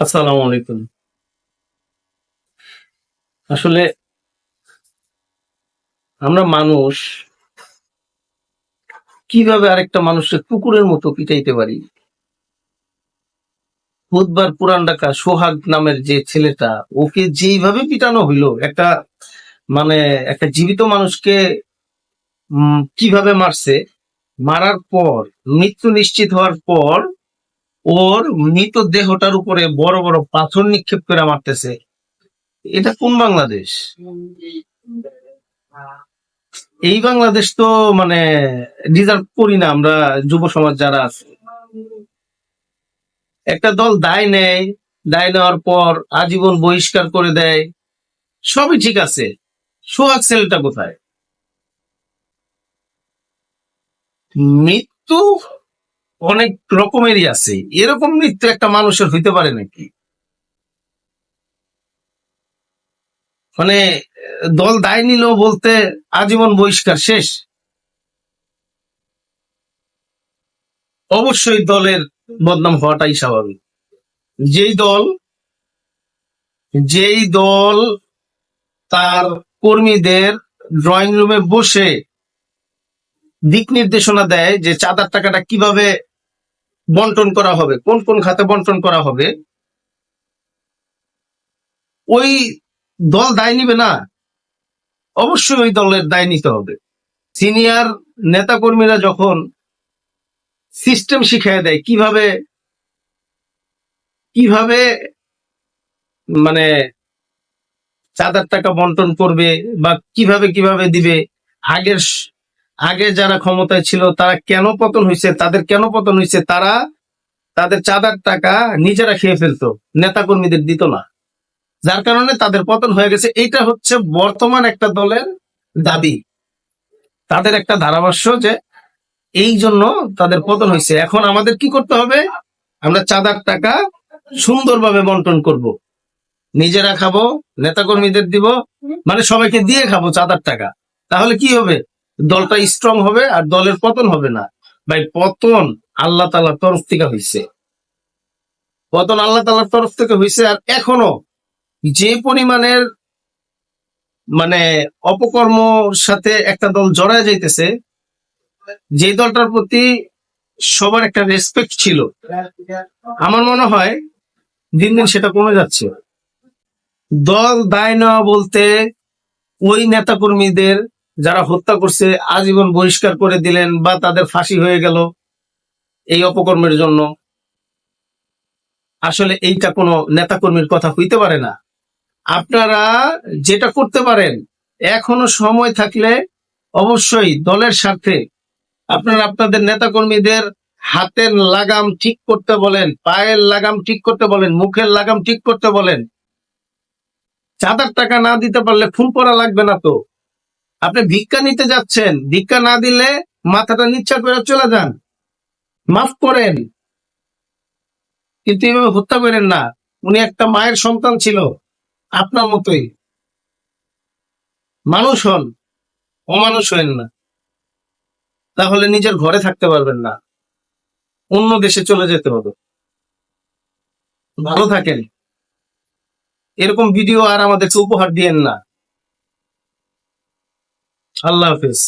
আসসালামু আলাইকুম। আসলে আমরা মানুষ কীভাবে আরেকটা মানুষের কুকুরের মতো পিটাইতে পারি? বুধবার পুরান ঢাকা সোহাগ নামের যে ছেলেটা, ওকে যেইভাবে পিটানো হইল, একটা মানে একটা জীবিত মানুষকে কীভাবে মারছে, মারার পর, মৃত্যু নিশ্চিত হওয়ার পর ওর মৃত দেহটার উপরে বড় বড় পাথর নিক্ষেপ করে মারতেছে। এটা কোন বাংলাদেশ? এই বাংলাদেশ তো মানে ডিজার্ভ করি না, আমরা যুব সমাজ যারা আছে। একটা দল দায় নেয়, দায় নেওয়ার পর আজীবন বহিষ্কার করে দেয়। সবই ঠিক আছে। সোহাগ ছেলেটা কোথায়? মৃত্যু অনেক রকমেরই আছে। এরকম মৃত্যু একটা মানুষের হইতে পারে নাকি? মানে দল দায় নিল বলতে আজীবন বহিষ্কার শেষ। অবশ্যই দলের বদনাম হওয়াটাই স্বাভাবিক। যেই দল যেই দল তার কর্মীদের ড্রয়িং রুমে বসে দিক নির্দেশনা দেয় যে চাঁদার টাকাটা কীভাবে বন্টন করা হবে। কোন কোন খাতে বন্টন করা হবে? ওই দল দায় নিবে না? অবশ্যই ওই দলের দায় নিতে হবে। সিনিয়র নেতাকর্মীরা যখন সিস্টেম শিখিয়ে দেয় কীভাবে কীভাবে মানে চাঁদার টাকা বন্টন করবে বা কীভাবে কীভাবে দিবে, আগের আগে যারা ক্ষমতায় ছিল, তারা কেন পতন হয়েছে তাদের কেন পতন হয়েছে তারা তাদের চাঁদার টাকা নিজেরা খেয়ে ফেলতো, নেতাকর্মীদের দিত না। যার কারণে তাদের পতন হয়ে গেছে। এটা হচ্ছে বর্তমান একটা দলের দাবি। তাদের একটা ধারাভাষ্য যে, এই জন্য তাদের পতন হয়েছে এখন আমাদের কি করতে হবে? আমরা চাঁদার টাকা সুন্দরভাবে বন্টন করব। নিজেরা খাব, নেতাকর্মীদের দিব মানে সবাইকে দিয়ে খাব চাঁদার টাকা। তাহলে কি হবে? দলটা স্ট্রং হবে আর দলের পতন হবে না। ভাই, পতন আল্লাহ তালার তরফ থেকে হয়েছে পতন আল্লাহ তালার তরফ থেকে হয়েছে আর এখনও যে পরিমাণের মানে অপকর্ম সাথে একটা দল জড়ায় যাইতেছে, যে দলটার প্রতি সবার একটা রেসপেক্ট ছিল। আমার মনে হয় দিন দিন সেটা কমে যাচ্ছে। দল দায় নেওয়া বলতে ওই নেতাকর্মীদের যারা হত্যা করছে, আজীবন বহিষ্কার করে দিলেন বা তাদের ফাঁসি হয়ে গেল এই অপকর্মের জন্য। আসলে এইটা কোনো নেতাকর্মীর কথা হইতে পারে না। আপনারা যেটা করতে পারেন, এখনও সময় থাকলে অবশ্যই দলের স্বার্থে আপনারা আপনাদের নেতাকর্মীদের হাতের লাগাম ঠিক করতে বলেন, পায়ের লাগাম ঠিক করতে বলেন, মুখের লাগাম ঠিক করতে বলেন। চাঁদার টাকা না দিতে পারলে ফুল পড়া লাগবে না তো। আপনি ভিক্ষা নিতে যাচ্ছেন, ভিক্ষা না দিলে মাথাটা নিচ্ছা করে চলে যান। মাফ করেন। কিন্তু এভাবে হত্যা করেন না। উনি একটা মায়ের সন্তান ছিল, আপনার মতোই। মানুষ হন, অমানুষ হয়েন না। তাহলে নিজের ঘরে থাকতে পারবেন না। অন্য দেশে চলে যেতে হবে। ভালো থাকেন। এরকম ভিডিও আর আমাদেরকে উপহার দিয়েন না। আল্লাহ হাফেজ